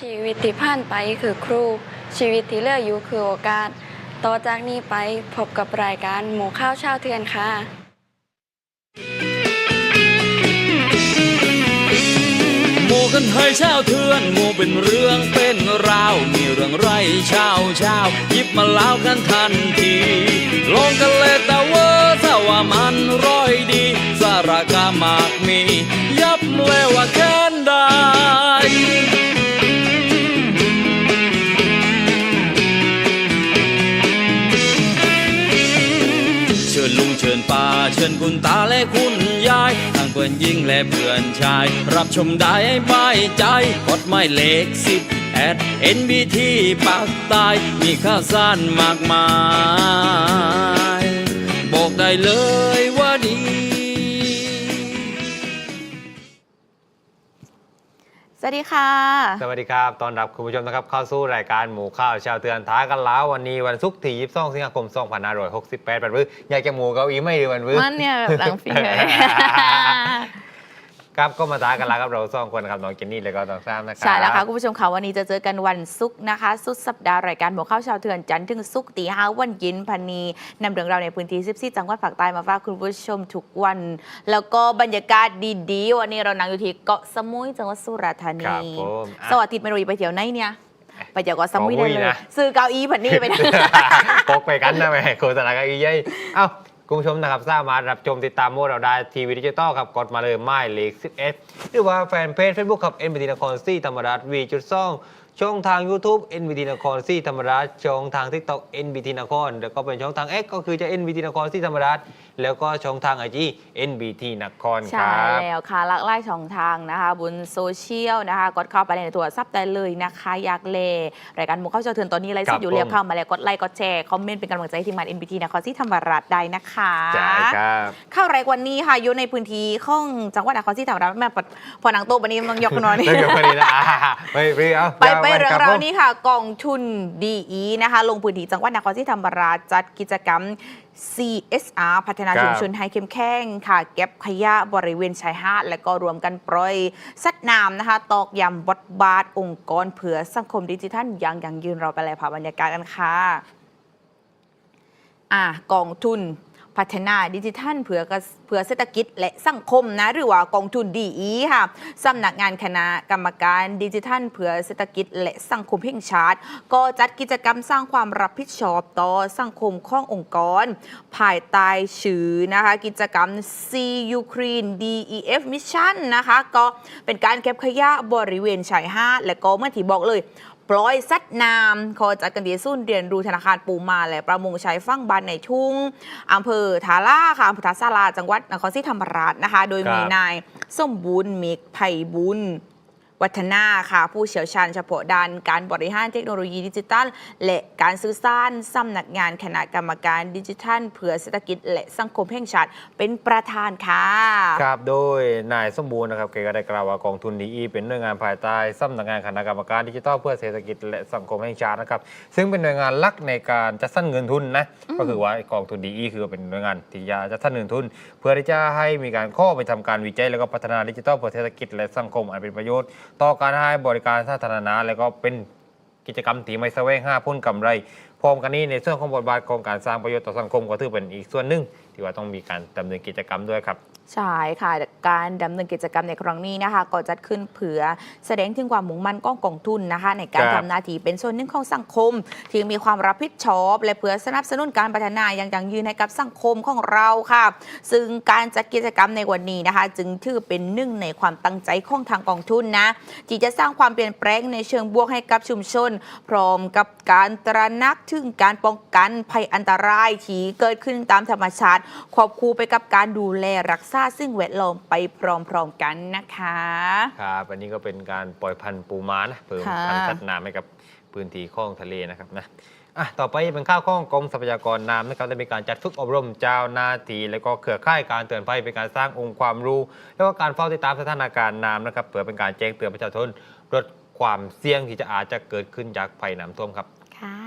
ชีวิตที่ผ่านไปคือครู ชีวิตที่เหลืออยู่คือโอกาส ต่อจากนี้ไปพบกับรายการหมูข้าวเช้าเทือนค่ะหมูกันเฮยเช้าเทือนหมูเป็นเรื่องเป็นราวมีเรื่องไรเช้าเช้าหยิบมาเล่ากันทันทีลงกันเลยแต่เว่าถ้าว่ามันร้อยดี สารกามากมี ยับเลยว่าแค้นได้ ป่าเชิญคุณตาและคุณยายทั้งเพื่อนหญิงและเพื่อนชาย รับชมได้ไม่ใจกดไม่เลขสิบแอดเอ็นบีทีปากใตายมีข้าวสารมากมาย บอกได้เลย ว่าดีสวัสดีค่ะ สวัสดีครับ ตอนรับคุณผู้ชมนะครับเข้าสู่รายการหมูข้าวชาวเตือนท้ากันแล้ววันนี้วันศุกร์ที่22สิงหาคม2568ปันวื้ออยากจะหมูเก้าอี้ไม่หรือวันวื้อมันเนี่ยแบบหลังฟิล์มเลย ครับก็มาท้ากันแล้วครับเราสองคนครับน้องเจนนี่แล้วก็น้องซ้ำนะครับใช่แล้วค่ะคุณผู้ชมค่ะวันนี้จะเจอกันวันศุกร์นะคะ สุดสัปดาห์รายการหมวกข้าวชาวเถื่อนจันทร์ถึงศุกร์ตีห้าวันยินพันนีนำเรื่องราวในพื้นที่ 14 จังหวัดภาคใต้มาฝากคุณผู้ชมทุกวัน แล้วก็บรรยากาศดีๆ วันนี้เรานั่งอยู่ที่เกาะสมุยจังหวัดสุราษฎร์ธาคนีรับผมอะ สวัสดีไม่รู้จะไปเที่ยวไหนเนี่ยไปเที่ยวเกาะสมุยได้เกาะสมุยเลยนะ ซื้อเก้าอี้พันนี่ไปนะพกไปกันนะแม่โฆษณาเก้าอี้ใหญ่เอ้า คุณผู้ชมนะครับสามารถรับชมติดตามโมเราได้ทีวีดิจิตอลครับกดมาเลยไม้เลข11 หรือว่าแฟนเพจ Facebook ครับ NBT นครซีธรรมราชวีจุดซ่องช่องทาง YouTube NBT นครซีธรรมราชช่องทาง TikTok NBT นครแล้วก็เป็นช่องทาง X ก็คือจะ NBT นครซีธรรมราช แล้วก็ช่องทาง IG NBT นครคใช่รับ แล้วค่ะหลากหลายช่องทางนะคะ บนโซเชียลนะคะ กดเข้าไปในโทรศัพท์ได้เลยนะคะ อยากเลรายการหมุกเข้าเจอเถื่อนตอนนี้ไลฟ์สครัดบอยู่เรียบผมเข้ามาแล้วกดไลค์กดแชร์คอมเมนต์เป็นกำลังใจให้ทีมงาน NBT นครศรีธรรมราชได้นะคะใช่ครับเข้ารายวันนี้ค่ะอยู่ในพื้นที่ของจังหวัดนครศรีธรรมราชแม่ปะพอหนังโตวันนี้มันยกขึ้นมานี่เรื่องคนนี้นะอ่าไม่เรียวไปไปยเรื่องคบราวผมนี้ค่ะกองทุนดีนะคะ ลงพื้นที่จังหวัดนครศรีธรรมราชจัดกิจกรรม CSR พัฒนาชุมชนให้เข้มแข็งค่ะ เก็บขยะบริเวณชายหาด และก็รวมกันปล่อยสัตว์น้ำนะคะ ตอกย้ำบทบาทองค์กรเผื่อสังคมดิจิทัลอย่างยั่งยืนเราไปเลยค่ะบรรยากาศกันค่ะอะกองทุน พัฒนาดิจิทัลเพื่อเพื่อเศรษฐกิจและสังคมนะหรือว่ากองทุนดีอีค่ะสำนักงานคณะกรรมการดิจิทัลเพื่อเศรษฐกิจและสังคมแห่งชาติ ก็จัดกิจกรรมสร้างความรับผิดชอบต่อสังคมขององค์กร ภายใต้ชื่อนะคะกิจกรรม See Ukraine DEF Mission นะคะก็เป็นการเก็บขยะบริเวณชายหาดและก็เมื่อที่บอกเลย ปล่อยสัตว์น้ำขอจัดกันดีสุ่นเรียนรู้ธนาคารปูมาและประมงชายฝั่งบ้านในทุ่งอำเภอทาล่าค่ะอำเภอทาซาลาจังหวัดนครศรีธรรมราชนะคะ โดยมีครับนายสมบูรณ์เมกไผ่บุญ วัฒนาค่ะ ผู้เชี่ยวชาญเฉพาะด้านการบริหารเทคโนโลยีดิจิทัล และการสื่อสารสำนักงานคณะกรรมการดิจิทัล เพื่อเศรษฐกิจและสังคมแห่งชาติเป็นประธานค่ะครับโดยนายสมบูรณ์นะครับแกก็ได้กล่าวว่ากองทุนดีอีเป็นหน่วยงานภายใต้สำนักงานคณะกรรมการดิจิทัล เพื่อเศรษฐกิจและสังคมแห่งชาตินะครับซึ่งเป็นหน่วยงานหลักในการจัดสรรเงินทุนนะก็คือว่ากองทุนดีอีคือเป็นหน่วยงานที่จะจัดสรรเงินทุน เพื่อที่จะให้มีการข้อไปทำการวิจัยแล้วก็พัฒนาดิจิทัลเพื่อเศรษฐกิจและสังคมอันเป็นประโยชน์ต่อการให้บริการสาธารณะ แล้วก็เป็นกิจกรรมที่ไม่แสวงหาผลกำไรพร้อมกันนี้ในส่วนของบทบาทของการสร้างประโยชน์ต่อสังคมก็ถือเป็นอีกส่วนหนึ่ง ที่ว่าต้องมีการดำเนินกิจกรรมด้วยครับใช่ค่ะ การดำเนินกิจกรรมในครั้งนี้นะคะ ก็จัดขึ้นเผื่อแสดงถึงความมุ่งมั่นของกองทุนนะคะ ในการครับทำหน้าที่เป็นส่วนหนึ่งของสังคม ที่มีความรับผิดชอบ และเพื่อสนับสนุนการพัฒนาอย่างยั่งยืนให้กับสังคมของเราค่ะ ซึ่งการจัดกิจกรรมในวันนี้นะคะ จึงถือเป็นหนึ่งในความตั้งใจของทางกองทุนนะที่จะสร้างความเปลี่ยนแปลงในเชิงบวกให้กับชุมชน พร้อมกับการตระหนักถึงการป้องกันภัยอันตรายที่เกิดขึ้นตามธรรมชาติควบคู่ไปกับการดูแลรักษาซึ่งแวดล้อมไปพร้อมๆกันนะคะ ครับ อันนี้ก็เป็นการปล่อยพันธุ์ปูม้านะเพิ่มค่ะพันธุ์สัตว์น้ำให้กับพื้นที่คลองทะเลนะครับนะอะต่อไปเป็นข้าวข้องกรมทรัพยากรน้ำนะครับได้มีการจัดฝึกอบรมเจ้าหน้าที่แล้วก็เครือข่ายการเตือนภัยเป็นการสร้างองค์ความรู้ แล้วก็การเฝ้าติดตามสถานการณ์น้ำนะครับเพื่อเป็นการแจ้งเตือนประชาชนลดความเสี่ยงที่จะอาจจะเกิดขึ้นจากภัยน้ำท่วมครับ ค่ะ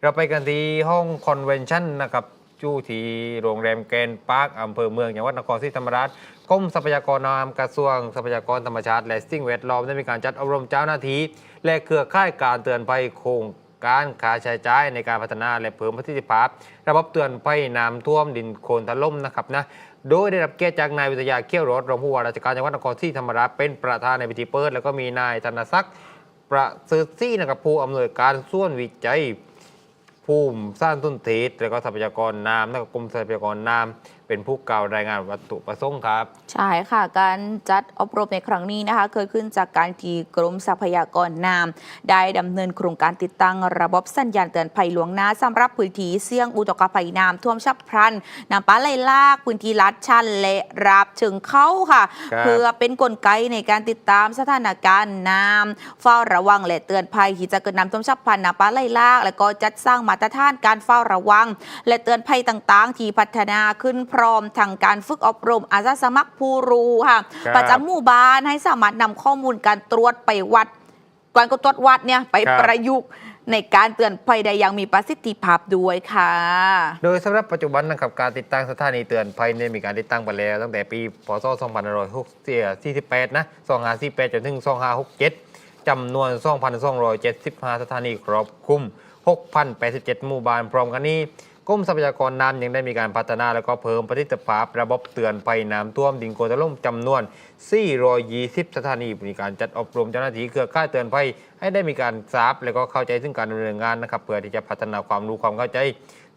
เราไปกันที่ห้องคอนเวนชั่นนะครับ จู่ที่โรงแรมแกรนด์พาร์คอำเภอเมืองจังหวัดนครศรีธรรมราชกรมทรัพยากรน้ำกระทรวงทรัพยากรธรรมชาติ และสิ่งแวดล้อมได้มีการจัดอบรมเจ้าหน้าที่และเครือข่ายการเตือนภัยโครงการค่าใช้จ่ายในการพัฒนาและเพิ่มประสิทธิภาพ ระบบเตือนภัยน้ำท่วมดินโคลนถล่มนะครับนะโดยได้รับเกียรติจากนายวิทยาเขี้ยวรถรองผู้ว่าราชการจังหวัดนครศรีธรรมราชเป็นประธานในพิธีเปิด แล้วก็มีนายธนศักดิ์ประเสริฐศรีนะครับผู้อำนวยการส่วนวิจัย ภูมิสร้างต้นเทศแล้วก็ทรัพยากรน้ำแล้วก็กรมทรัพยากรน้ำ เป็นผู้กล่าวรายงานวัตถุประสงค์ครับ ใช่ค่ะ การจัดอบรมในครั้งนี้นะคะ เกิดขึ้นจากการที่กรมทรัพยากรน้ำได้ดำเนินโครงการติดตั้งระบบสัญญาณเตือนภัยหลวงหน้าสำหรับพื้นที่เสี่ยงอุทกภัยน้ำท่วมฉับพลันน้ำป่าไหลหลากพื้นที่ลัดชันและราบเชิงเขาค่ะครับเพื่อเป็นกลไกในการติดตามสถานการณ์น้ำเฝ้าระวังและเตือนภัยที่จะเกิดน้ำท่วมฉับพลันน้ำป่าไหลหลาก และก็จัดสร้างมาตรฐานการเฝ้าระวัง และเตือนภัยต่างๆ ที่พัฒนาขึ้นพร้อมทางการฝึกอบรมอาสาสมัครผู้รู้ค่ะครับ ประจำหมู่บ้านให้สามารถนำข้อมูลการตรวจไปวัดการก็ตรวจวัดเนี่ยไปครับ ประยุกต์ในการเตือนภัยได้อย่างมีประสิทธิภาพด้วยค่ะ โดยสำหรับปัจจุบันนะครับการติดตั้งสถานีเตือนภัยเนี่ยมีการติดตั้งไปแล้วตั้งแต่ปีพศ2548นะ2548จนถึง 2567จำนวน 2,275 สถานีครอบคลุม 6,087 หมู่บ้านพร้อมกันนี้ กรมทรัพยากรน้ำยังได้มีการพัฒนาแล้วก็เพิ่มประสิทธิภาพระบบเตือนภัยน้ำท่วมดินโคลนถล่มจำนวน 420 สถานีมีการจัดอบรมเจ้าหน้าที่เครือข่ายเตือนภัยให้ได้มีการทราบ แล้วก็เข้าใจถึงการดำเนินงานนะครับเพื่อที่จะพัฒนาความรู้ความเข้าใจ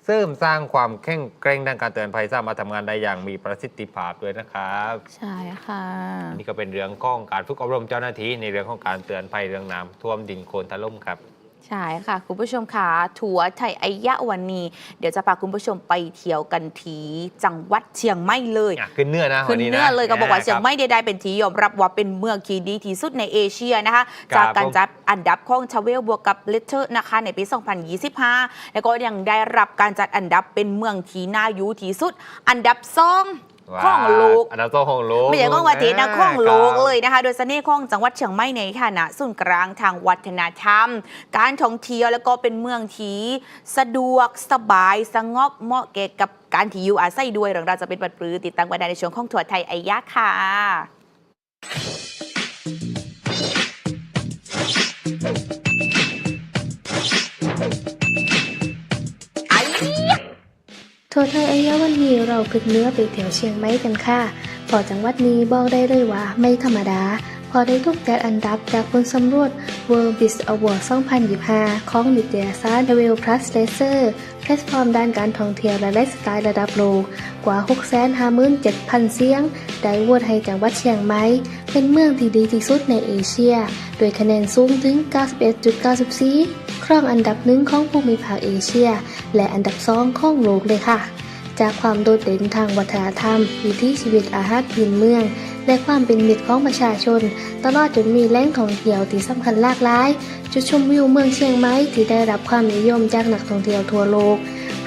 เสริมสร้างความแข็งแกร่งด้านการเตือนภัยสามารถทำงานได้อย่างมีประสิทธิภาพด้วยนะครับใช่ค่ะอันนี่ก็เป็นเรื่องของการฝึกอบรมเจ้าหน้าที่ในเรื่องของการเตือนภัยเรื่องน้ำท่วมดินโคลนถล่มครับ ใช่ค่ะคุณผู้ชมค่ะทัวร์ไทยไอยะวันนี้ เดี๋ยวจะพาคุณผู้ชมไปเที่ยวกันที่จังหวัดเชียงใหม่เลยอะขึ้นเนื้อนะขึ้วันนนี้นะเนื้อเลยก็บอกว่าเชียงใหม่คใดๆเป็นที่ยอมรับว่าเป็นเมืองที่ดีที่สุดในเอเชียนะคะ ครับจากการจัดอันดับของชาเวลบวกกับเลเทอร์นะคะในปี 2025 แล้วก็ยังได้รับการจัดอันดับเป็นเมืองที่น่าอยู่ที่สุด อันดับสองว้าว ของโลกอันดับสองของโลกไม่ใช่ของวัดเทนะของโลกครับเลยนะคะ โดยเสน่ห์ของจังหวัดเชียงใหม่ในฐานะศูนย์กลางทางวัฒนธรรม การท่องเที่ยวแล้วก็เป็นเมืองที่สะดวกสบายสงบเหมาะแก่กับการที่อยู่อาศัยด้วยเรื่องเราวจะเป็นปัดปรือติดตามกันได้ในช่วงของถั่วไทยไอยะค่ะ ทไทยอายะวันนี้เราขึ้นเนื้อไปเที่ยวเชียงใหม่กันค่ะ พอจังหวัดนี้บอกได้เลยว่าไม่ธรรมดา พอได้ทุกจัดอันดับจากผลสำรวจ World Biz Award 2025 ของนิตยสาร Travel Plus Leisure แพลตฟอร์มด้านการท่องเที่ยวและไลฟ์สไตล์ระดับโลก กว่า 657,000 เสียง ได้โหวตให้จังหวัดเชียงใหม่เป็นเมืองที่ดีที่สุดในเอเชีย โดยคะแนนสูงถึง 91.94 ครองอันดับหนึ่งของภูมิภาคเอเชีย และอันดับสองของโลกเลยค่ะ จากความโดดเด่นทางวัฒนธรรม วิถีชีวิตอาหารพื้นเมือง และความเป็นมิตรของประชาชน ตลอดจนมีแหล่งท่องเที่ยวที่สำคัญหลากหลาย จุดชมวิวเมืองเชียงใหม่ที่ได้รับความนิยมจากนักท่องเที่ยวทั่วโลก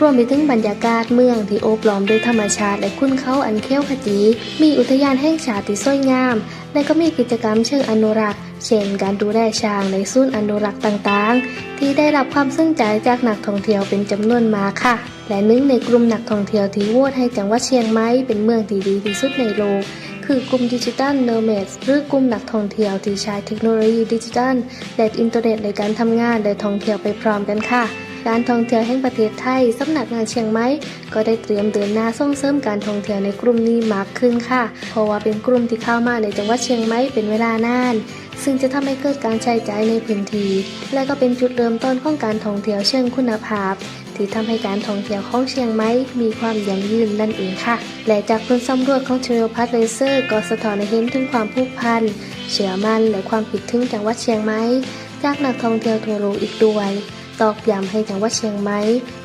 รวมไปถึงบรรยากาศเมืองที่โอบล้อมด้วยธรรมชาติ และคุ้นเขาอันเขี้ยวขจี มีอุทยานแห่งชาติที่สวยงาม และก็มีกิจกรรมเชิงอนุรักษ์ เช่นการดูแลช้างในศูนย์อนุรักษ์ต่างๆ ที่ได้รับความสนใจจากนักท่องเที่ยวเป็นจำนวนมากค่ะ และหนึ่งในกลุ่มนักท่องเที่ยวที่โหวตให้จังหวัดเชียงใหม่เป็นเมืองที่ดีที่สุดในโลกคือกลุ่มดิจิทัลเนอร์เมดหรือกลุ่มนักท่องเที่ยวที่ใช้เทคโนโลยีดิจิทัลและอินเทอร์เน็ตในการทำงานและท่องเที่ยวไปพร้อมกันค่ะ การท่องเที่ยวแห่งประเทศไทยสำนักงานเชียงใหม่ก็ได้เตรียมเดินหน้าส่งเสริมการท่องเที่ยวในกลุ่มนี้มากขึ้นค่ะ เพราะว่าเป็นกลุ่มที่เข้ามาในจังหวัดเชียงใหม่เป็นเวลานาน ซึ่งจะทำให้เกิดการใช้จ่ายในพื้นที่และก็เป็นจุดเริ่มต้นของการท่องเที่ยวเชิงคุณภาพที่ทำให้การท่องเที่ยวของเชียงใหม่มีความยั่งยืนนั่นเองค่ะ และจากผลสำรวจของเทรลพัทเลเซอร์ก็สะท้อนให้เห็นถึงความผูกพัน เชื่อมั่นและความคิดถึงจังหวัดเชียงใหม่จากนักท่องเที่ยวทั่วโลกอีกด้วย ตอกย้ำให้จังหวัดเชียงใหม่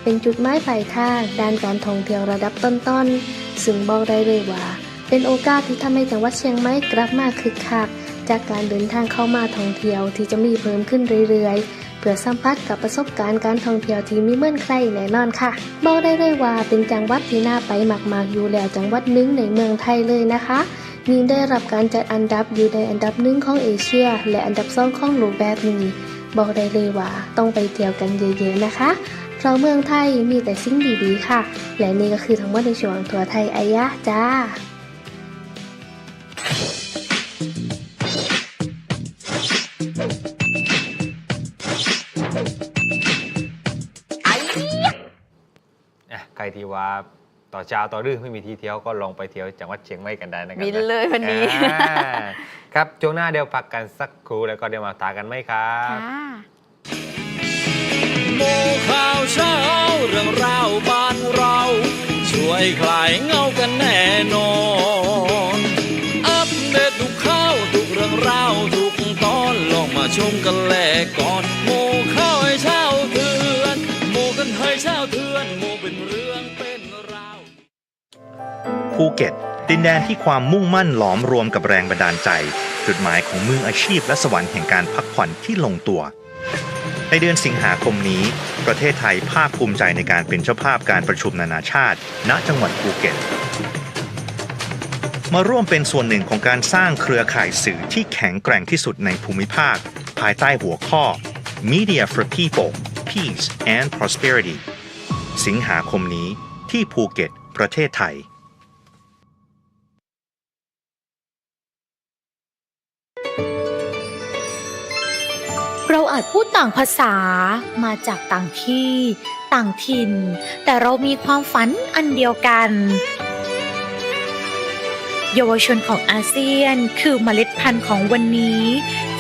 เป็นจุดหมายปลายทางด้านการท่องเที่ยวระดับต้นๆ ซึ่งบอกได้เลยว่า เป็นโอกาสที่ทำให้จังหวัดเชียงใหม่กลับมาคึกคักจากการเดินทางเข้ามาท่องเที่ยวที่จะมีเพิ่มขึ้นเรื่อยๆ เพื่อสัมผัสกับประสบการณ์การท่องเที่ยวที่มีเมื่อนใครแน่นอนค่ะ บอกได้เลยว่าเป็นจังหวัดที่น่าไปมากๆอยู่แล้วจังหวัดหนึ่งในเมืองไทยเลยนะคะยิ่งได้รับการจัดอันดับอยู่ในอันดับหนึ่งของเอเชีย และอันดับสองของโลกแบบนี้ บอกได้เลยว่าต้องไปเที่ยวกันเยอะๆนะคะพเพราะเมืองไทยมีแต่สิ่งดีๆค่ะ และนี่ก็คือทั้งหมดในช่วงทัวร์ไทยอายะจ้าอะใครที่ว่า ต่อเช้าต่อรื่นไม่มีที่เที่ยวก็ลองไปเที่ยวจังหวัดเชียงใหม่กันได้นะครับบินเลยวันนี้อ่าครับช่วงหน้าเดี๋ยวพักกันสักครู่แล้วก็เดี๋ยวมาตากันไหมครับ ค่ะโมข่าวเช้าเรื่องราวบ้านเรา ช่วยคลายเหงากันแน่นอน อัปเดตทุกข่าวทุกเรื่องราวทุกตอนลองมาชมกันแลกก่อนโมข่าวให้เช้า ภูเก็ต ดินแดนที่ความมุ่งมั่นหลอมรวมกับแรงบันดาลใจ จุดหมายของมืออาชีพและสวรรค์แห่งการพักผ่อนที่ลงตัว ในเดือนสิงหาคมนี้ ประเทศไทยภาคภูมิใจในการเป็นเจ้าภาพการประชุมนานาชาติ ณจังหวัดภูเก็ตมาร่วมเป็นส่วนหนึ่งของการสร้างเครือข่ายสื่อที่แข็งแกร่งที่สุดในภูมิภาค ภายใต้หัวข้อ Media for People Peace and Prosperity สิงหาคมนี้ที่ภูเก็ต ประเทศไทย เราอาจพูดต่างภาษามาจากต่างที่ ต่างถิ่น แต่เรามีความฝันอันเดียวกัน เยาวชนของอาเซียนคือเมล็ดพันธุ์ของวันนี้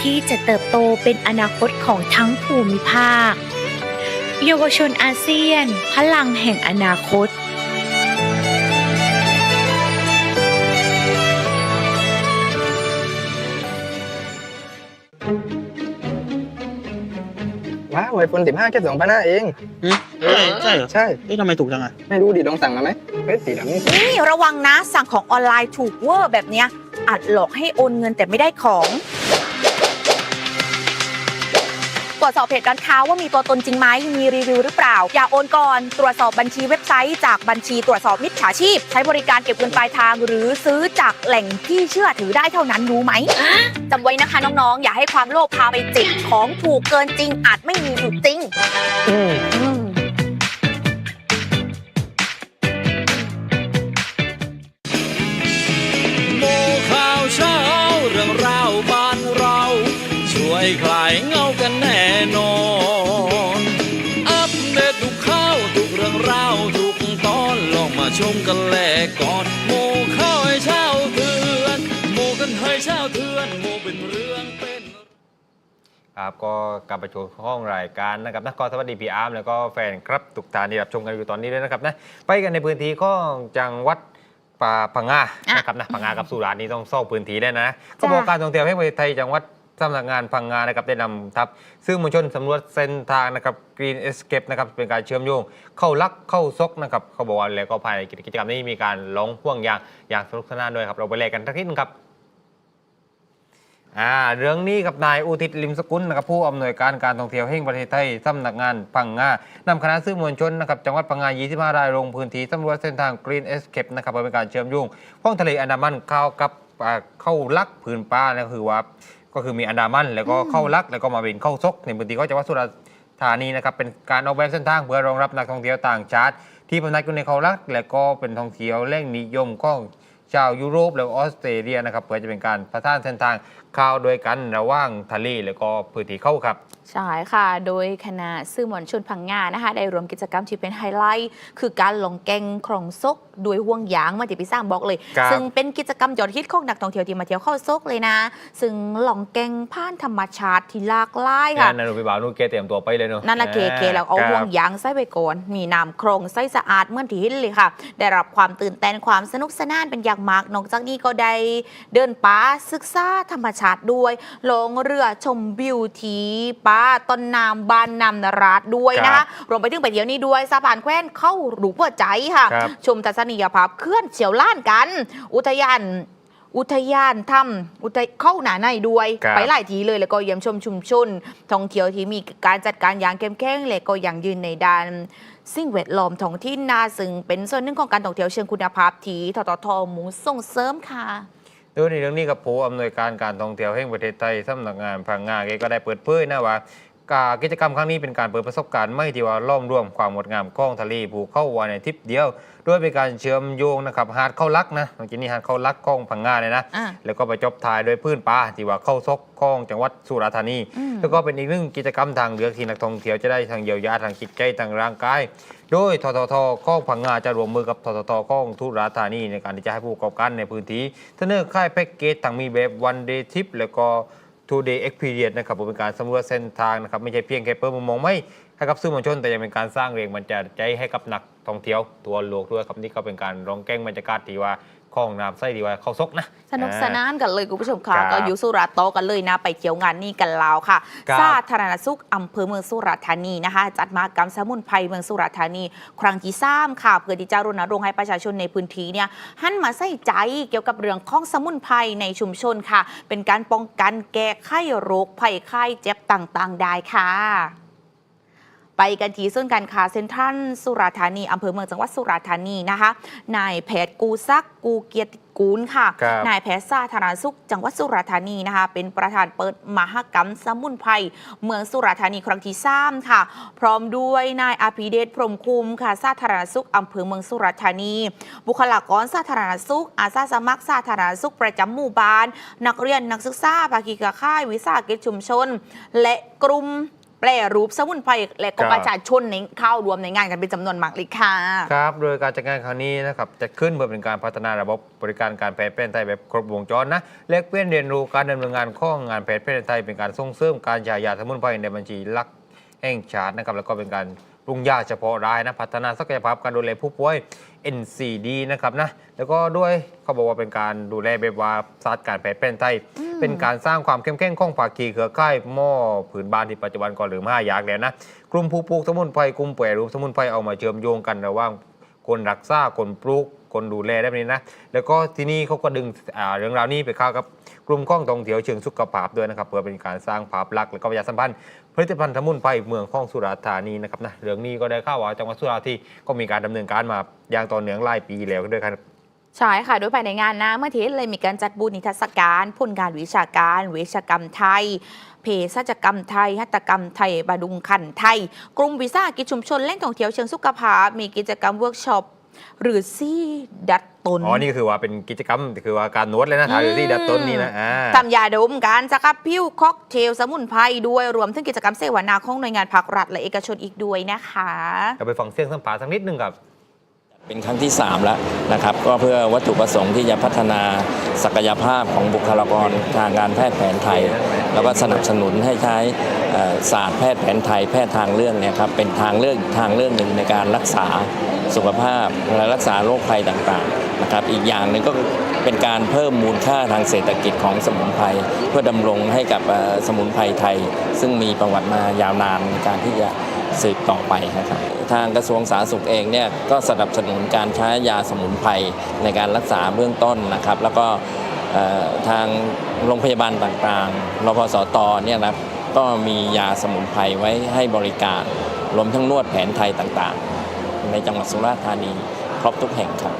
ที่จะเติบโตเป็นอนาคตของทั้งภูมิภาค เยาวชนอาเซียน พลังแห่งอนาคต ว้าวไอโฟน15 แค่สองพันห้าเองใช่ใช่เหรอใช่ เอ๊ะทำไมถูกจังอะไม่รู้ดิลองสั่งมาไหมเฮ้ยสีดำนี่นี่ระวังนะสั่งของออนไลน์ถูกเวอร์แบบเนี้ยอาจหลอกให้โอนเงินแต่ไม่ได้ของ ตรวจสอบเพจร้านค้าว่ามีตัวตนจริงไหมมีรีวิวหรือเปล่า อย่าโอนก่อนตรวจสอบบัญชีเว็บไซต์ จากบัญชีตรวจสอบมิจฉาชีพ ใช้บริการเก็บเงินปลายทาง หรือซื้อจากแหล่งที่เชื่อถือได้เท่านั้นรู้ไหมจำไว้นะคะน้องๆ อย่าให้ความโลภพาไปจิกของถูกเกินจริง อาจไม่มีอยู่จริงอืมโมข่าวเช้าเรื่องราวบ้านเรา ช่วยคลาย กันแลกก่อนโมข่าวให้เช้าเถือนโมกันให้เช้าเถือนโมเป็นเรื่องเป็น ครับก็กลับไปชมห้องรายการนะครับนะก็สวัสดีพี่อาร์มแล้วก็แฟนครับทุกท่านที่รับชมกันอยู่ตอนนี้ด้วยนะครับนะไปกันในพื้นที่ของจังหวัดป่าพังงาอะนะครับนะพังงากับสุราษฎร์นี่ต้องซ่อพื้นที่ได้นะ ก็บอกการท่องเที่ยวให้ประเทศไทยจังหวัด สำนักงานพังงานะครับได้นำทัพซึ่งมวลชนสำรวจเส้นทางนะครับ Green Escape นะครับเป็นการเชื่อมโยง เข้าลักเข้าซกนะครับเขาบอกว่าแล้วก็ภายในกิจกรรมนี้มีการร้องพ่วงยางอย่างสนุกสนานด้วยครับเราไปแลกกันทักนิดนึงครับอ่าเรื่องนี้กับนายอุทิศลิมสกุลนะครับผู้อำนวยการการท่องเที่ยวแห่งประเทศไทยสำนักงานพังงานำคณะสื่อมวลชนนะครับจังหวัดพังงา 25 รายลงพื้นที่สำรวจเส้นทาง Green Escape นะครับเพื่อเป็นการเชื่อมโยงพ้องทะเลอันดามันเข้ากับเข้าลักผืนป่านะคือว่า ก็คือมีอันดามันแล้วก็เข้าลัก แล้วก็มาเป็นเข้าซกในพื้นที่ก็จังหวัดสุราษฎร์ธานีนะครับเป็นการออกแบบเส้นทางเพื่อรองรับนักท่องเที่ยวต่างชาติ ที่พำนักอยู่ในเขาลัก และก็เป็นท่องเที่ยวแหล่งนิยมของชาวยุโรปแล้วก็ออสเตรเลียนะครับเพื่อจะเป็นการพัฒนาเส้นทางเข้าวโดยกันระหว่างทะเลแล้วก็พื้นที่เข้าครับใช่ค่ะ โดยคณะสื่อมวลชนพังงานะคะ ได้รวมกิจกรรมที่เป็นไฮไลท์ คือการลงแกงครองซกด้วยห่วงยางมาที่พี่สร้างบอกเลย ครับซึ่งเป็นกิจกรรมยอดฮิตของนักท่องเที่ยวที่มาเที่ยวเข้าซกเลยนะ ซึ่งลองแกงผ่านธรรมชาติที่หลากหลายค่ะ นั่นนะพี่บ่าวนู่นเกเตรียมตัวไปเลยเนอะนั่นละเคเคแล้วเอาครับห่วงยางใส่ไปก่อนมีน้ำโครงใส่สะอาดเหมื่อนที่เห็นเลยค่ะ ได้รับความตื่นเต้นความสนุกสนานเป็นอย่างมากนอกจากนี้ก็ได้เดินป่าศึกษาธรรมชาติด้วยลงเรือชมวิวทีป่าต้นน้ำบานนำนราดด้วยนะครัคะบรวมไปถึงไปเที่ยวนี้ด้วยสะพานแคว้นเข้าหรูหัวใจค่ะ ครับ ชมทัศนียภาพเคลื่อนเฉียวล้านกัน อุทยาน อุทยานถ้ำอุทยเข้าหนาในด้วย ครับ ไปหลายทีเลยแล้วก็เยี่ยมชมชุมชนท่องเที่ยวที่มีการจัดการอย่างเข้มแข็งและก็อย่างยืนในด้าน สิ่งแวดล้อมท้องถิ่นนาซึ่งเป็นส่วนหนึ่งของการท่องเที่ยวเชิงคุณภาพที่ทททหมูส่งเสริมค่ะ โดยในเรื่องนี้กับผู้อำนวยการการท่องเที่ยวแห่งประเทศไทยสำนักงานพังงาเองก็ได้เปิดเผยนะว่ากากิจกรรมครั้งนี้เป็นการเปิดประสบการณ์ไม่ที่ว่าล่อมรวมความงดงามของทะเลภูเขาวันในทริปเดียว โดยเป็นการเชื่อมโยงนะครับหาดเข้าลักนะเมื่อกี้นี้หาดเข้าลักของพังงาเลยนะ อ่าแล้วก็ไปจบท้ายด้วยพื้นป่าที่ว่าเข้าซกของจังหวัดสุราษฎร์ธานี อืม แล้วก็เป็นอีกหนึ่งกิจกรรมทางเลือกที่นักท่องเที่ยวจะได้ทางเยียวยาทางจิตใจทางร่างกาย โดยทททข้องพังงาจะรวมมือกับทททข้องทุราษฎร์ธานีในการที่จะให้ผู้ประกอบการในพื้นที่เสนอค่ายแพ็กเกจทางมีแบบวันเดย์ทิปแล้วก็ two day experience นะครับผมเป็นการสำรวจเส้นทางนะครับไม่ใช่เพียงแค่เปิดมุมมองไม่ ให้กับสื่อมวลชนแต่ยังเป็นการสร้างแรงบันดาลใจให้กับนักท่องเที่ยวตัวโลกด้วยครับนี่ก็เป็นการร้องแกล้งบรรยากาศที่ว่าข้องน้ำไส้ดีว่าเข้าซกนะสนุกสอ่านานกันเลยคุณผู้ชมค่ะครับก็อยู่สุราษฎร์โตกันเลยนะไปเที่ยวงานนี้กันแล้วค่ะครับสาธารณสุขอำเภอเมืองสุราษฎร์ธานีนะคะ จัดมากรรมสมุนไพรเมืองสุราษฎร์ธานี ครั้งที่สามค่ะเพื่อที่จะรณรงค์ให้ประชาชนในพื้นที่เนี่ยหันมาใส่ใจเกี่ยวกับเรื่องของสมุนไพรในชุมชนค่ะ เป็นการป้องกันแก้ไขโรคภัยไข้เจ็บต่างๆ ได้ค่ะ ไปกันที่ส่วนการค้าเซ็นทรัลสุราษฎร์ธานีอำเภอเมืองจังหวัดสุราษฎร์ธานีนะคะ นายแพทย์กูซักกูเกียรติกูลค่ะครับนายแพทย์สาธารณสุข จังหวัดสุราษฎร์ธานีนะคะ เป็นประธานเปิดมหกรรมสมุนไพรเมืองสุราษฎร์ธานีครั้งที่สามค่ะ พร้อมด้วยนายอภิเดชพรหมคุมค่ะสาธารณสุขอำเภอเมืองสุราษฎร์ธานี บุคลากรสาธารณสุข อาสาสมัครสาธารณสุขประจำหมู่บ้าน นักเรียนนักศึกษาภาคีเครือข่ายวิสาหกิจชุมชน และกลุ่ม แปรรูปสมุนไพรและก็ครับประชาชนในเข้ารวมในงานกันเป็นจำนวนมากเลยค่ะครับโดยการจัดงานครั้งนี้นะครับจะขึ้นเพื่อเป็นการพัฒนาระบบบริการการแพทย์แผนไทยแบบครบวงจรนะแลกเปลี่ยนเรียนรู้การดำเนินงานข้องงานแพทย์แผนไทยเป็นการส่งเสริมการใช้ยาสมุนไพรในบัญชีหลักแห่งชาตินะครับแล้วก็เป็นการ รุงยาเฉพาะรายนะพัฒนาศักยภาพการดูแลผู้ป่วย NCD นะครับนะแล้วก็ด้วยเขาบอกว่าเป็นการดูแลแบบว่าศาสตร์การแพทย์แผนไทย เป็นการสร้างความเข้มแข็งของภาคีเครือข่ายหม้อผืนบ้านที่ปัจจุบันก็เหลือห้าอย่างแล้วนะกลุ่มผู้ปลูกสมุนไพรกลุ่มแปรรูปสมุนไพรเอามาเชื่อมโยงกันระหว่างคนรักษาคนปลูกคนดูแลได้แบบนี้นะ แล้วก็ที่นี่เขาก็ดึงอ่าเรื่องราวนี้ไปเข้ากับกลุ่มข้องท่องเที่ยวเชิงสุขภาพด้วยนะครับ เพื่อเป็นการสร้างภาพลักษณ์และก็ประชาสัมพันธ์ ผลิตภัณฑ์สมุนไพรเมืองข้องสุราษฎร์ธานีนะครับนะเรื่องนี้ก็ได้ข่าวว่าจังหวัดสุราษฎร์ที่ก็มีการดำเนินการมาอย่างต่อเนื่องหลายปีแล้วด้วยครับใช่ค่ะ โดยภายในงานนะ เมื่อเทศเลยมีการจัดบูธนิทรรศการผลงานวิชาการ เวชกรรมไทย เพศจกรรมไทย หัตถกรรมไทยบาดุงขันไทย กลุ่มวิสาหกิจชุมชนแหล่งท่องเที่ยวเชิงสุขภาพ มีกิจกรรมเวิร์กช็อป หรือซี่ดัดตนอ๋อ นี่คือว่าเป็นกิจกรรมคือว่าการนวดเลยนะถ่ายอยู่ที่ดัดต้นนี่นะอ่าทำยาดมการสครับผิวค็อกเทลสมุนไพรด้วยรวมถึงกิจกรรมเสวนาของหน่วยงานภาครัฐและเอกชนอีกด้วยนะคะก็ไปฟังเสียงสัมภาษณ์สักนิดหนึงครับเป็นครั้งที่ 3 แล้วนะครับ ก็เพื่อวัตถุประสงค์ที่จะพัฒนาศักยภาพของบุคลากรทางการแพทย์แผนไทย แล้วก็สนับสนุนให้ใช้เอ่อศาสตร์แพทย์แผนไทยแพทย์ทางเลือกเนี่ยครับเป็นทางเลือกทางเลือกหนึ่งในการรักษา สุขภาพและรักษาโรคภัยต่างๆนะครับอีกอย่างหนึ่งก็เป็นการเพิ่มมูลค่าทางเศรษฐกิจของสมุนไพรเพื่อดำรงให้กับสมุนไพรไทย ซึ่งมีประวัติมายาวนานในการที่จะสืบต่อไปนะครับทางกระทรวงสาธารณสุขเองเนี่ยก็สนับสนุนการใช้ยาสมุนไพรในการรักษาเบื้องต้นนะครับ แล้วก็ทางโรงพยาบาลต่างๆรพสตเนี่ยนะก็มียาสมุนไพรไว้ให้บริการ รวมทั้งนวดแผนไทยต่างๆ ในจังหวัดสุราษฎร์ธานี ครบทุกแห่งครับ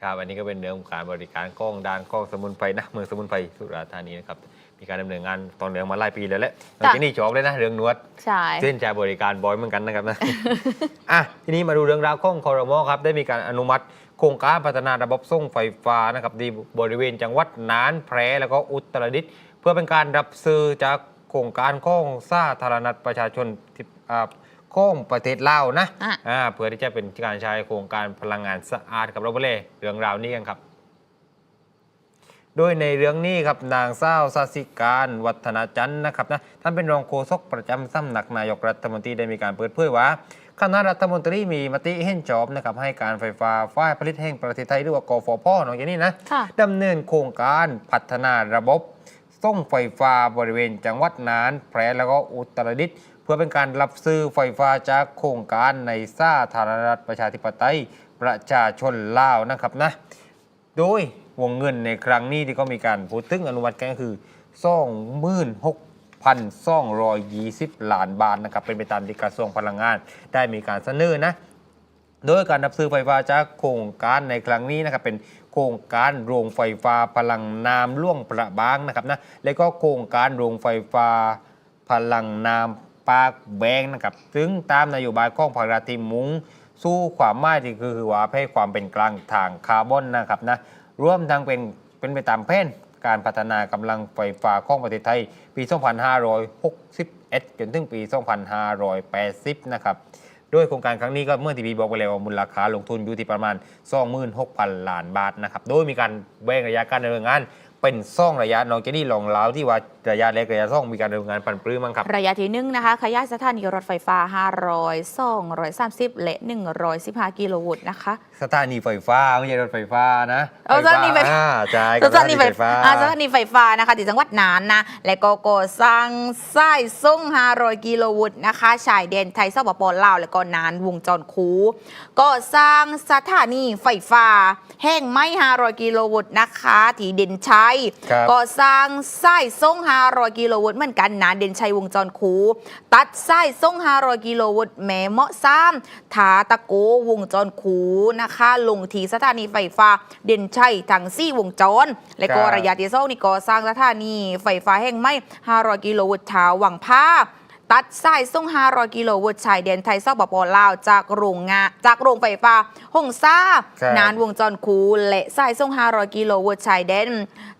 ครับอันนี้ก็เป็นเรื่องของการบริการกล้องด้านกล้องสมุนไพรนะเมืองสมุนไพรสุราษฎร์ธานีนะครับมีการดำเนินงานตอนเนื่องมาหลายปีแล้วแหละตอนนี้ชอบเลยนะเรื่องนวดใช่ชื่นใจบริการบอยเหมือนกันนะครับนะอะทีนี้มาดูเรื่องราวของคอรมอครับได้มีการอนุมัติ โครงการพัฒนาระบบส่งไฟฟ้านะครับที่บริเวณจังหวัดน่านแพร่แล้วก็อุตรดิตถ์เพื่อเป็นการรับซื้อจากโครงการของสาธารณรัฐประชาชนที่อ่า ของประเทศลาวนะอะ อ่าเพื่อที่จะเป็นการใช้โครงการพลังงานสะอาดกับเราไปเลยเรื่องราวนี้กันครับ โดยในเรื่องนี้ครับนางเศร้าวสาสิการวัฒนาจันทร์นะครับนะท่านเป็นรองโฆษกประจำสำนักนายกรัฐมนตรีได้มีการเปิดเผยว่า คณะรัฐมนตรีมีมติเห็นชอบนะครับให้การไฟฟ้าฝ่ายผลิตแห่งประเทศไทยหรือว่ากฟผน้องอย่างนี้นะ ค่ะ ดำเนินโครงการพัฒนาระบบส่งไฟฟ้าบริเวณจังหวัดน่านแพร่แล้วก็อุตรดิตถ์ เพื่อเป็นการรับซื้อไฟฟ้าจากโครงการในสาธารณรัฐประชาธิปไตยประชาชนลาวนะครับนะ โดยวงเงินในครั้งนี้ที่ก็มีการพูดถึงอนุมัติกันก็คือ 26,220 ล้านบาทนะครับ เป็นไปตามที่กระทรวงพลังงาน ได้มีการเสนอนะ โดยการรับซื้อไฟฟ้าจากโครงการในครั้งนี้นะครับเป็นโครงการโรงไฟฟ้าพลังน้ำล่วงประบางนะครับนะ และก็โครงการโรงไฟฟ้าพลังน้ำ ปากแบงนะครับซึ่งตามนโยบายของภาครัฐที่มุ่งสู้ความหมายที่คือว่าให้ความเป็นกลางทางคาร์บอนนะครับนะร่วมทั้งเป็นเป็นไปตามแผนการพัฒนากำลังไฟฟ้าของประเทศไทย ปี 2561 จนถึงปี 2580 นะครับโดยโครงการครั้งนี้ก็เมื่อที่พีบอกไปแล้วว่ามูลค่าลงทุนอยู่ที่ประมาณ 26,000 ล้านบาทนะครับ โดยมีการแบ่งระยะการดำเนินงาน เป็นซ่องระยะน้องเจนี่ลองเล่าที่ว่าระยะเล็กระยะซ่องมีการดำเนินงานปันปลื้มมั้งครับระยะที่หนึ่งนะคะขยายสถานีรถไฟฟ้า 500 230และ115 กิโลวัตต์นะคะ สถานีไฟฟ้าไม่ใช่รถไฟฟ้านะเออสถานีไฟฟ้าอ่ใช่สถานีไฟฟ้าอ่าสสถานีไฟฟ้านะคะที่จังหวัดน่านนะและก็ก่อสร้างสายส่ง500 กิโลวัตต์นะคะชายแดนไทยสปปลาวและก็น่านวงจรคูก็สร้างสถานีไฟฟ้า แห้งไม้500 กิโลวัตต์นะคะที่เด่นชัยครับก็สร้างสายส่ง500กิโลวัตต์เหมือนกันนะเด่นชัยวงจรคู ตัดสายส่ง500กิโลวัตต์แม่เหมาะซ้ำถาตะโกวงจรคูนะคะ ลงที่สถานีไฟฟ้า เด่นชัยทั้งสี่วงจร และก็ครับ ระยะที่สองนี่ก็สร้างสถานีไฟฟ้าแห่งใหม่500กิโลวัตต์ถาวังภาพ ตัดสายส่ง500 กิโลวัตต์ชายแดนไทยซอกปปลาว จากโรงงานจากโรงไฟฟ้าหงซ่า ครับ นานวงจรคูและสายส่ง500 กิโลวัตต์ชายแดน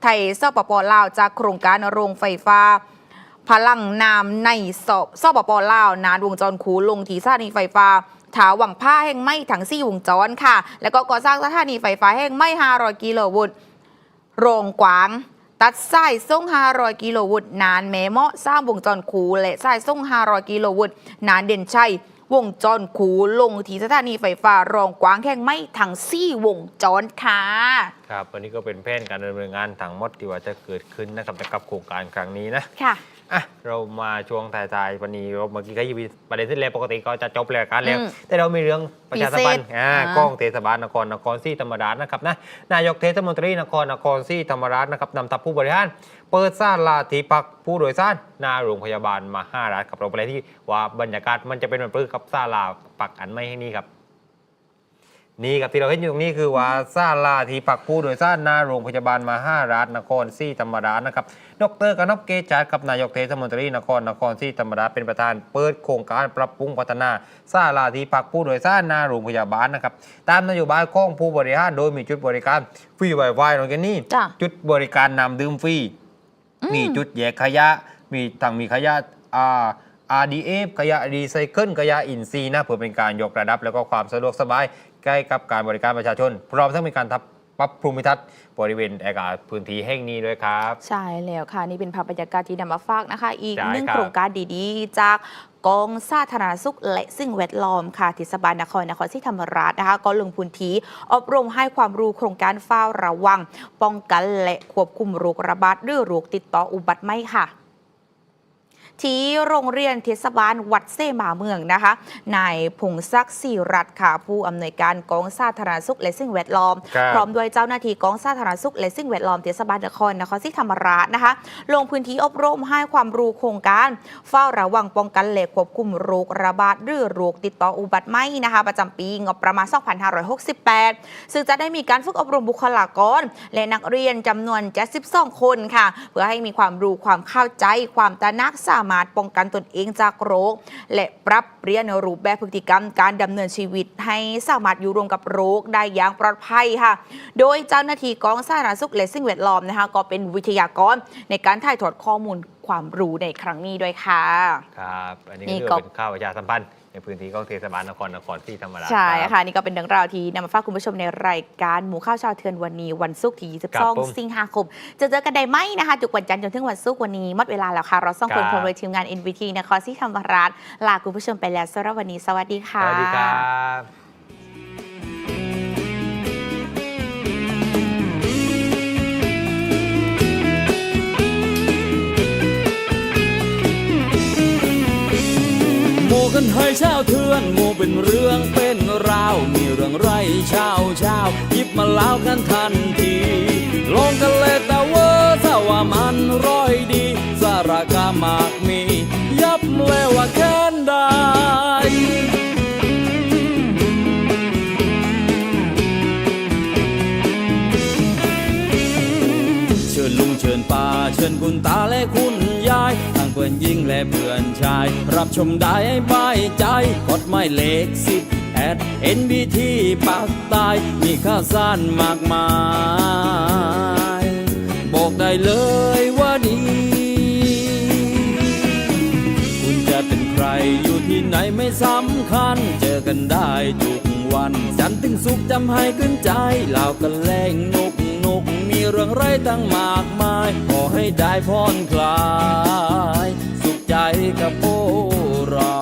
ไทยซอกปปลาวจากโครงการโรงไฟฟ้า พลังน้ำในสอบสปปลาวนานวงจรคูลงที่สถานีไฟฟ้าถาหวังผ้าแห่งไหม้ทั้ง4วงจรค่ะ แล้วก็ก่อสร้างสถานีไฟฟ้าแห่งไหม้500 กิโลวัตต์โรงกวาง ตัดสายส่ง500กิโลวัตต์นานแม่เมาะสร้างวงจรคูและสายส่ง500กิโลวัตต์นานเด่นชัยวงจรคูลงที่สถานีไฟฟ้ารองกวางแห่งไหม้ทั้ง4วงจรค่ะครับวันนี้ก็เป็นแผนการดำเนินงานทั้งหมดที่ว่าจะเกิดขึ้นนะครับกับโครงการครั้งนี้นะค่ะ อะเรามาช่วงท้ายๆวันนี้เราเมื่อกี้ก็ยีประเด็นที่แล้วปกติก็จะจบรายการแล้ว อืมแต่เรามีเรื่องประชาสัมพันธ์พิเศษอ่าอ่ากล้องเทศบาลนครนครศรีธรรมราชนะครับนะนายกเทศมนตรีนครนครศรีธรรมราชนะครับนำทัพผู้บริหารเปิดซ่าลาที่พักผู้โดยสารหน้าโรงพยาบาลมาห้ารัฐกับเราไปเลยที่ว่าบรรยากาศมันจะเป็นเหมือนปลื้กับซ่าลาปักอันไม่ให้นี่ครับ นี่ครับที่เราเห็นอยู่ตรงนี้คือว่าซาลาที่ปักผู้โดยสารหน้าโรงพยาบาลมาห้าราชนครศรีธรรมราชนะครับดรกนพเกจจัดกับนายกเทศมนตรีนครนครศรีธรรมราชเป็นประธานเปิดโครงการปรับปรุงพัฒนาซาลาที่ปักผู้โดยสารหน้าโรงพยาบาลนะครับตามนโยบายของผู้บริหารโดยมีจุดบริการฟรีไวไฟตรงนี้จุดบริการนำดื่มฟรีมีจุดแยกขยะ มีทั้งมีขยะอ่า RDF ขยะรีไซเคิลขยะอินทรีย์นะเพื่อเป็นการยกระดับ แล้วก็ความสะดวกสบาย ใกล้กับการบริการประชาชน พร้อมทั้งมีการทับปรับภูมิทัศน์บริเวณอากาศพื้นที่แห่งนี้ด้วยครับ ใช่แล้วค่ะ นี่เป็นภาพบรรยากาศที่นำมาฝากนะคะ อีกใช่หนึ่งครับโครงการดีๆ จากกองสาธารณสุขและสิ่งแวดล้อมค่ะเทศบาลนครนครศรีธรรมราชนะคะ ก็ลงพื้นที่อบรมให้ความรู้โครงการเฝ้าระวัง ป้องกันและควบคุมโรคระบาดหรือโรคติดต่ออุบัติใหม่ค่ะ ที่โรงเรียนเทศบาลวัดเซมาเมืองนะคะ นายพงศักดิ์ศิรัตน์ค่ะ ผู้อำนวยการกองสาธารณสุขและสิ่งแวดล้อม ครับพร้อมด้วยเจ้าหน้าที่กองสาธารณสุขและสิ่งแวดล้อมเทศบาลนครนครศรีธรรมราชนะคะ ลงพื้นที่อบรมให้ความรู้โครงการ เฝ้าระวังป้องกันและควบคุมโรคระบาดหรือโรคติดต่ออุบัติใหม่นะคะ ประจำปีงบประมาณ 2568 ซึ่งจะได้มีการฝึกอบรมบุคลากร และนักเรียนจำนวน 72 คนค่ะ เพื่อให้มีความรู้ความเข้าใจความตระหนักสามารถป้องกันตนเองจากโรค และปรับเปลี่ยนรูปแบบพฤติกรรมการดำเนินชีวิต ให้สามารถอยู่ร่วมกับโรคได้อย่างปลอดภัยค่ะ โดยเจ้าหน้าที่กองสาธารณสุขและสิ่งแวดล้อมนะคะก็เป็นวิทยากรในการถ่ายทอดข้อมูลความรู้ในครั้งนี้ด้วยค่ะ ครับ อันนี้นี่ก็ก็ถือว่าเป็นข่าวประชาสัมพันธ์ ในพื้นที่ของเทศบาลนครนครศรีธรรมราชใช่รับ ค่ะ นี่ก็เป็นเรื่องราวที่นำมาฝากคุณผู้ชมในรายการหมูข้าวชาวเทือนวันนี้วันศุกร์ที่ ครับผม22 สิงหาคม จะเจอกันได้ไหมนะคะทุกวันจันทร์จนถึงวันศุกร์วันนี้หมดเวลาแล้วค่ะ เราสองคนครับ พร้อมโดยทีมงาน NVT นครศรีธรรมราชลาคุณผู้ชมไปแล้วสำหรับวันนี้สวัสดีสค่ะ วัสดีครับ กันให้เช้าเทือนโมเป็นเรื่องเป็นราว มีเรื่องไรเช้าเช้าหยิบมาเล่ากันทันทีลงกันเลยแต่เวอร์ถ้าว่ามันร้อยดี สารกามา รับชมได้บายใจกดไม่เลขสิบแอดเอ็นบีทีปากตายมีข่าวสารมากมาย บอกได้เลยว่าดีคุณจะเป็นใครอยู่ที่ไหนไม่สำคัญ เจอกันได้ทุกวัน จันถึงสุขจำให้ขึ้นใจเล่ากันแรงนกนกมีเรื่องไรตั้งมากมาย ขอให้ได้พรคลาย จุใจกับผู้รอ